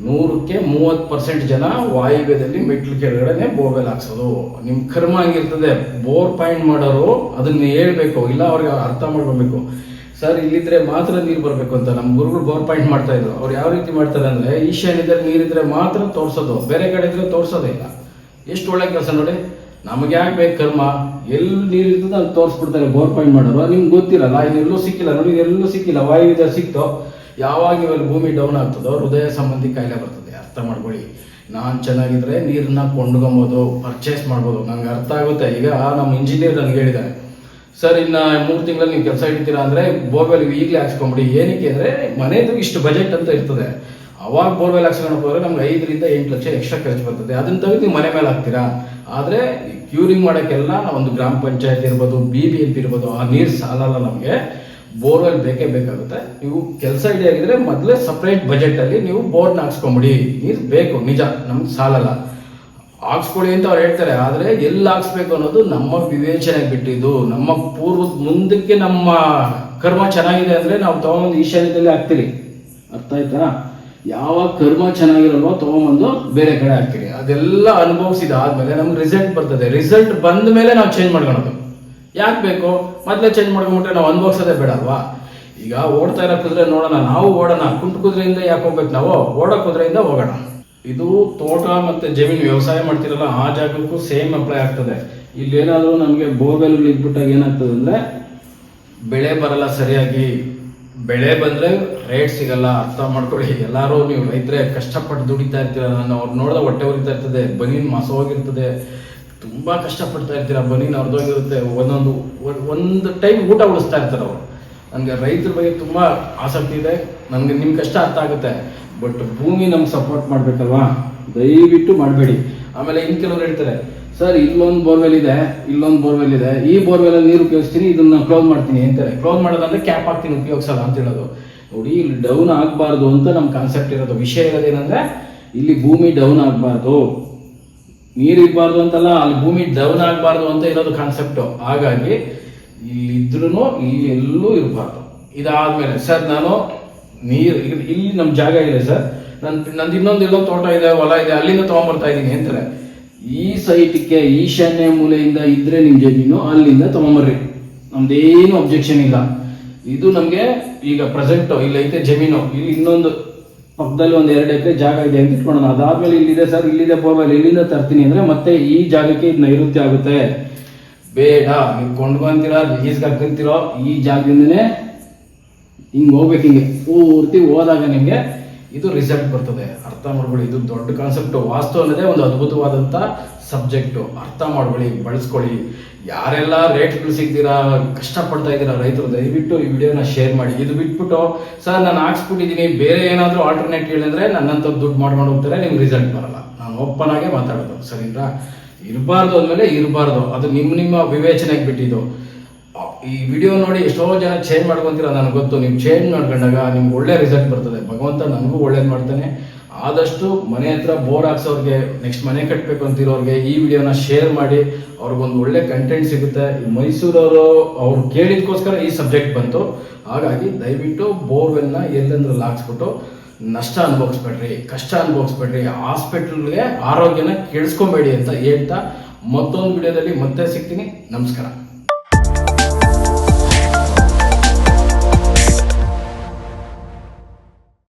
ನೂರಕ್ಕೆ ಮೂವತ್ತು ಪರ್ಸೆಂಟ್ ಜನ ವಾಯುವ್ಯದಲ್ಲಿ ಮೆಟ್ಲು ಕೆಳಗಡೆ ಬೋರ್ವೆಲ್ ಹಾಕ್ಸೋದು. ನಿಮ್ಮ ಕರ್ಮ ಆಗಿರ್ತದೆ ಬೋರ್ ಪಾಯಿಂಟ್ ಮಾಡೋರು ಅದನ್ನ ಹೇಳ್ಬೇಕು. ಇಲ್ಲ, ಅವ್ರಿಗೆ ಅರ್ಥ ಮಾಡ್ಕೊಬೇಕು. ಸರ್, ಇಲ್ಲಿದ್ರೆ ಮಾತ್ರ ನೀರು ಬರಬೇಕು ಅಂತ ನಮ್ಮ ಗುರುಗಳು ಬೋರ್ ಪಾಯಿಂಟ್ ಮಾಡ್ತಾ ಇದ್ರು. ಅವ್ರು ಯಾವ ರೀತಿ ಮಾಡ್ತಾರೆ ಅಂದ್ರೆ, ಈಶಾನ್ಯದಲ್ಲಿ ನೀರಿದ್ರೆ ಮಾತ್ರ ತೋರ್ಸೋದು. ಬೇರೆ ಕಡೆ ಇದ್ರೆ ತೋರಿಸೋದೇ ಇಲ್ಲ. ಎಷ್ಟು ಒಳ್ಳೆ ಕೆಲಸ ನೋಡಿ. ನಮಗೆ ಯಾಕೆ ಬೇಕು ಕರ್ಮ? ಎಲ್ಲಿ ನೀರು ಇರ್ತದೆ ಅಲ್ಲಿ ತೋರಿಸ್ಬಿಡ್ತಾರೆ ಬೋರ್ ಪಾಯಿಂಟ್ ಮಾಡೋರು ನಿಮ್ಗೆ ಗೊತ್ತಿರಲ್ಲ ಇನ್ನೆಲ್ಲೂ ಸಿಕ್ಕಿಲ್ಲ ನೋಡಿ ಎಲ್ಲೂ ಸಿಕ್ಕಿಲ್ಲ. ವಾಯುವಿದ ಸಿಕ್ತೋ? ಯಾವಾಗ ಇವಾಗ ಭೂಮಿ ಡೌನ್ ಆಗ್ತದೋ, ಹೃದಯ ಸಂಬಂಧಿ ಕಾಯಿಲೆ ಬರ್ತದೆ. ಅರ್ಥ ಮಾಡ್ಕೊಳ್ಳಿ. ನಾನು ಚೆನ್ನಾಗಿದ್ರೆ ನೀರನ್ನ ಕೊಂಡ್ಕೊಬೋದು ಪರ್ಚೇಸ್ ಮಾಡ್ಬೋದು. ನಂಗೆ ಅರ್ಥ ಆಗುತ್ತೆ. ಈಗ ನಮ್ಮ ಇಂಜಿನಿಯರ್ ನನಗೆ ಹೇಳಿದ್ದಾರೆ ಸರ್, ಇನ್ನ ಮೂರು ತಿಂಗಳಲ್ಲಿ ನೀವು ಕೆಲಸ ಇಡ್ತೀರಾ ಅಂದ್ರೆ ಬೋರ್ವೆಲ್ ಈಗಲೇ ಹಾಕ್ಸ್ಕೊಂಬಿಡಿ. ಏನಕ್ಕೆ ಅಂದ್ರೆ ಮನೆದು ಇಷ್ಟು ಬಜೆಟ್ ಅಂತ ಇರ್ತದೆ. ಅವಾಗ ಬೋರ್ವೆಲ್ ಹಾಕ್ಸ್ಕೊಂಡು ಹೋದ್ರೆ ನಮ್ಗೆ ಐದರಿಂದ ಎಂಟು ಲಕ್ಷ ಎಕ್ಸ್ಟ್ರಾ ಖರ್ಚು ಬರ್ತದೆ. ಅದನ್ನ ತೆಗೆದು ನೀವು ಮನೆ ಮೇಲೆ ಹಾಕ್ತೀರಾ? ಆದ್ರೆ ಕ್ಯೂರಿಂಗ್ ಮಾಡೋಕ್ಕೆಲ್ಲ ಒಂದು ಗ್ರಾಮ ಪಂಚಾಯತ್ ಇರ್ಬೋದು ಬಿ ಬಿ ಎಂ ಇರ್ಬೋದು, ಆ ನೀರು ಸಾಲಲ್ಲ ನಮಗೆ. ಬೋರ್ವೆಲ್ ಬೇಕೇ ಬೇಕಾಗುತ್ತೆ. ನೀವು ಕೆಲಸ ಆಗಿದ್ರೆ ಮೊದಲೇ ಸಪ್ರೇಟ್ ಬಜೆಟ್ ಅಲ್ಲಿ ನೀವು ಬೋರ್ನ ಹಾಕ್ಸ್ಕೊಂಬಿಡಿ. ನೀರು ಬೇಕು, ನಿಜ, ನಮ್ಗೆ ಸಾಲಲ್ಲ. ಹಾಕ್ಸ್ಕೊಳ್ಳಿ ಅಂತ ಅವ್ರು ಹೇಳ್ತಾರೆ. ಆದ್ರೆ ಎಲ್ಲಿ ಹಾಕ್ಸ್ಬೇಕು ಅನ್ನೋದು ನಮ್ಮ ವಿವೇಚನೆ ಬಿಟ್ಟಿದ್ದು. ನಮ್ಮ ಪೂರ್ವದ ಮುಂದಕ್ಕೆ ನಮ್ಮ ಕರ್ಮ ಚೆನ್ನಾಗಿದೆ ಅಂದ್ರೆ ನಾವು ತಗೊಂಬಂದು ಈಶಾನ್ಯದಲ್ಲಿ ಹಾಕ್ತೀರಿ ಅರ್ಥ ಆಯ್ತಾ? ಯಾವ ಕರ್ಮ ಚೆನ್ನಾಗಿರಲ್ವೋ ತಗೊಂಬಂದು ಬೇರೆ ಕಡೆ ಹಾಕ್ತೀರಿ. ಅದೆಲ್ಲ ಅನುಭವಿಸಿದ ಆದ್ಮೇಲೆ ನಮ್ಗೆ ರಿಸಲ್ಟ್ ಬರ್ತದೆ. ರಿಸಲ್ಟ್ ಬಂದ ಮೇಲೆ ನಾವು ಚೇಂಜ್ ಮಾಡ್ಕೊಳೋದು. ಯಾಕೆ ಬೇಕು? ಮೊದಲೇ ಚೇಂಜ್ ಮಾಡ್ಕೊಂಬಿಟ್ರೆ ನಾವು ಅನುಭವಿಸೋದೇ ಬೇಡ ಅಲ್ವಾ? ಈಗ ಓಡ್ತಾ ಇರೋ ಕುದುರೆ ನೋಡೋಣ. ನಾವು ಓಡೋಣ. ಕುಂಟು ಕುದುರೆಯಿಂದ ಯಾಕೆ ಹೋಗ್ಬೇಕು ನಾವು? ಓಡೋ ಕುದುರೆಯಿಂದ ಹೋಗೋಣ. ಇದು ತೋಟ ಮತ್ತೆ ಜಮೀನು ವ್ಯವಸಾಯ ಮಾಡ್ತಿರಲ್ಲ, ಆ ಜಾಗಕ್ಕೂ ಸೇಮ್ ಅಪ್ಲೈ ಆಗ್ತದೆ. ಇಲ್ಲಿ ಏನಾದರೂ ನಮಗೆ ಬೋರ್ವೆಲ್ಗಳು ಇದ್ಬಿಟ್ಟಾಗ ಏನಾಗ್ತದೆ ಅಂದ್ರೆ, ಬೆಳೆ ಬರಲ್ಲ ಸರಿಯಾಗಿ. ಬೆಳೆ ಬಂದ್ರೆ ರೇಟ್ ಸಿಗಲ್ಲ, ಅರ್ಥ ಮಾಡ್ಕೊಳ್ಳಿ. ಎಲ್ಲರೂ ನೀವು ರೈತರೇ ಕಷ್ಟಪಟ್ಟು ದುಡಿತಾ ಇರ್ತೀರ ನಾನು ಅವ್ರು ನೋಡಿದ ಹೊಟ್ಟೆ ಉರಿತಾ ಇರ್ತದೆ ಬನೀನ್ ಮಾಸ ಹೋಗಿರ್ತದೆ ತುಂಬಾ ಕಷ್ಟಪಡ್ತಾ ಇರ್ತೀರ ಬನೀನ್ ಅವ್ರದ್ದೋಗಿರುತ್ತೆ ಒಂದೊಂದು, ಒಂದ್- ಟೈಮ್ ಊಟ ಉಳಿಸ್ತಾ ಇರ್ತಾರೆ ಅವರು. ನನಗೆ ರೈತರ ಬಗ್ಗೆ ತುಂಬಾ ಆಸಕ್ತಿ ಇದೆ. ನನಗೆ ನಿಮ್ಮ ಕಷ್ಟ ಅರ್ಥ ಆಗುತ್ತೆ. ಬಟ್ ಭೂಮಿ ನಮ್ಗೆ ಸಪೋರ್ಟ್ ಮಾಡ್ಬೇಕಲ್ವಾ? ದಯವಿಟ್ಟು ಮಾಡಬೇಡಿ. ಆಮೇಲೆ ಇನ್ ಕೆಲವರು ಹೇಳ್ತಾರೆ ಸರ್ ಇಲ್ಲೊಂದು ಬೋರ್ವೆಲ್ ಇದೆ ಇಲ್ಲೊಂದು ಬೋರ್ವೆಲ್ ಇದೆ. ಈ ಬೋರ್ವೆಲ್ ಅಲ್ಲಿ ನೀರು ಉಪಯೋಗಿಸ್ತೀನಿ ಇದನ್ನ ಕ್ಲೋಸ್ ಮಾಡ್ತೀನಿ ಅಂತಾರೆ. ಕ್ಲೋಸ್ ಮಾಡೋದಂದ್ರೆ ಕ್ಯಾಪ್ ಹಾಕ್ತೀನಿ ಉಪಯೋಗಿಸಲ್ಲ ಅಂತ ಹೇಳೋದು. ನೋಡಿ ಇಲ್ಲಿ ಡೌನ್ ಆಗಬಾರ್ದು ಅಂತ ನಮ್ಮ ಕಾನ್ಸೆಪ್ಟ್ ಇರೋದು. ವಿಷಯ ಇರೋದೇನಂದ್ರೆ ಇಲ್ಲಿ ಭೂಮಿ ಡೌನ್ ಆಗಬಾರ್ದು. ನೀರು ಇರಬಾರ್ದು ಅಂತಲ್ಲ ಅಲ್ಲಿ ಭೂಮಿ ಡೌನ್ ಆಗಬಾರ್ದು ಅಂತ ಇರೋದು ಕಾನ್ಸೆಪ್ಟ್ ಹಾಗಾಗಿ ಇಲ್ಲಿ ಇದ್ರೂ ಇಲ್ಲಿ ಎಲ್ಲೂ ಇರಬಾರ್ದು. ಇದಾದ್ಮೇಲೆ ಸರ್ ನಾನು ನೀರು ಇಲ್ಲಿ ನಮ್ಮ ಜಾಗ ಇದೆ ಸರ್. ನನ್ ನಂದು ಇನ್ನೊಂದು ಎಲ್ಲೋ ತೋಟ ಇದೆ ಹೊಲ ಇದೆ ಅಲ್ಲಿಂದ ತಗೊಂಡ್ಬರ್ತಾ ಇದ್ದೀನಿ ಅಂತಾರೆ. ಈ ಸೈಟ್ಗೆ ಈಶಾನ್ಯ ಮೂಲೆಯಿಂದ ಇದ್ರೆ ನಿಮ್ ಜಮೀನು ಅಲ್ಲಿಂದ ತಗೊಂಬರ್ರಿ. ನಮ್ದೇನು ಅಬ್ಜೆಕ್ಷನ್ ಇಲ್ಲ. ಇದು ನಮ್ಗೆ ಈಗ ಪ್ರೆಸೆಂಟ್ ಇಲ್ಲ ಐತೆ ಜಮೀನು. ಇಲ್ಲಿ ಇನ್ನೊಂದು ಪಕ್ಕದಲ್ಲಿ ಒಂದು ಎರಡು ಎಕರೆ ಜಾಗ ಇದೆ ಅಂತ ಇಟ್ಕೊಳ್ಳೋಣ. ಅದಾದ್ಮೇಲೆ ಇಲ್ಲಿದೆ ಸರ್, ಇಲ್ಲಿದೆ ಬೋರ್ವೆಲ್ ಇಲ್ಲಿಂದ ತರ್ತೀನಿ ಅಂದ್ರೆ ಮತ್ತೆ ಈ ಜಾಗಕ್ಕೆ ಇದು ನೈಋತ್ಯ ಆಗುತ್ತೆ. ಬೇಡ, ನೀವು ಕೊಂಡ್ಕೊಂತೀರಾ ಲೀಸ್ಗೆ ಹಾಕಂತೀರೋ ಈ ಜಾಗದಿಂದನೇ ಹಿಂಗೆ ಹೋಗ್ಬೇಕು ಹಿಂಗೆ. ಪೂರ್ತಿ ಹೋದಾಗ ನಿಮ್ಗೆ ಇದು ರಿಸಲ್ಟ್ ಬರ್ತದೆ. ಅರ್ಥ ಮಾಡ್ಕೊಳ್ಳಿ, ಇದು ದೊಡ್ಡ ಕಾನ್ಸೆಪ್ಟ್ ವಾಸ್ತು ಅನ್ನೋದೇ ಒಂದು ಅದ್ಭುತವಾದಂತ ಸಬ್ಜೆಕ್ಟು ಅರ್ಥ ಮಾಡ್ಕೊಳ್ಳಿ, ಬಳಸ್ಕೊಳ್ಳಿ. ಯಾರೆಲ್ಲ ರೇಟ್ಗಳು ಸಿಗ್ತೀರಾ, ಕಷ್ಟಪಡ್ತಾ ಇದ್ದೀರಾ ರೈತರು, ದಯವಿಟ್ಟು ಈ ವಿಡಿಯೋನ ಶೇರ್ ಮಾಡಿ. ಇದು ಬಿಟ್ಬಿಟ್ಟು, ಸರ್, ನಾನು ಹಾಕ್ಸ್ಬಿಟ್ಟಿದ್ದೀನಿ, ಬೇರೆ ಏನಾದರೂ ಆಲ್ಟರ್ನೇಟ್ ಹೇಳಿದ್ರೆ ನನ್ನಂತ ದುಡ್ಡು ಮಾಡ್ಕೊಂಡು ಹೋಗ್ತಾರೆ, ನಿಮ್ಗೆ ರಿಸಲ್ಟ್ ಬರಲ್ಲ. ನಾನು ಓಪನ್ ಆಗೇ ಮಾತಾಡೋದು ಸರಿನಾ ಇರಬಾರ್ದು ಅಂದಮೇಲೆ ಇರಬಾರ್ದು. ಅದು ನಿಮ್ಮ ನಿಮ್ಮ ವಿವೇಚನೆಗೆ ಬಿಟ್ಟಿದ್ದು. ಈ ವಿಡಿಯೋ ನೋಡಿ ಎಷ್ಟೋ ಜನ ಚೇಂಜ್ ಮಾಡ್ಕೊಂತೀರ, ನನಗೆ ಗೊತ್ತು. ನೀವು ಚೇಂಜ್ ಮಾಡ್ಕೊಂಡಾಗ ನಿಮ್ಗೆ ಒಳ್ಳೆ ರಿಸಲ್ಟ್ ಬರ್ತದೆ. ಭಗವಂತ ನನಗೂ ಒಳ್ಳೇದು ಮಾಡ್ತಾನೆ. ಆದಷ್ಟು ಮನೆ ಹತ್ರ ಬೋರ್ ಹಾಕ್ಸೋರಿಗೆ ನೆಕ್ಸ್ಟ್ ಮನೆ ಕಟ್ಟಬೇಕು ಅಂತಿರೋರಿಗೆ ಈ ವಿಡಿಯೋನ ಶೇರ್ ಮಾಡಿ. ಅವ್ರಿಗೊಂದು ಒಳ್ಳೆ ಕಂಟೆಂಟ್ ಸಿಗುತ್ತೆ. ಈ ಮೈಸೂರವರು ಅವ್ರು ಕೇಳಿದ್ಕೋಸ್ಕರ ಈ ಸಬ್ಜೆಕ್ಟ್ ಬಂತು. ಹಾಗಾಗಿ ದಯವಿಟ್ಟು ಬೋರ್ವೆಲ್ನ ಎಲ್ಲೆಂದ್ರಲ್ಲಿ ಹಾಕ್ಸ್ಬಿಟ್ಟು ನಷ್ಟ ಅನುಭವಿಸ್ಬೇಡ್ರಿ, ಕಷ್ಟ ಅನುಭವಿಸ್ಬೇಡ್ರಿ. ಹಾಸ್ಪಿಟ್ಲ್ಗೆ ಆರೋಗ್ಯನ ಕೆಡಿಸ್ಕೊಬೇಡಿ ಅಂತ ಹೇಳ್ತಾ ಮತ್ತೊಂದು ವಿಡಿಯೋದಲ್ಲಿ ಮತ್ತೆ ಸಿಗ್ತೀನಿ. ನಮಸ್ಕಾರ.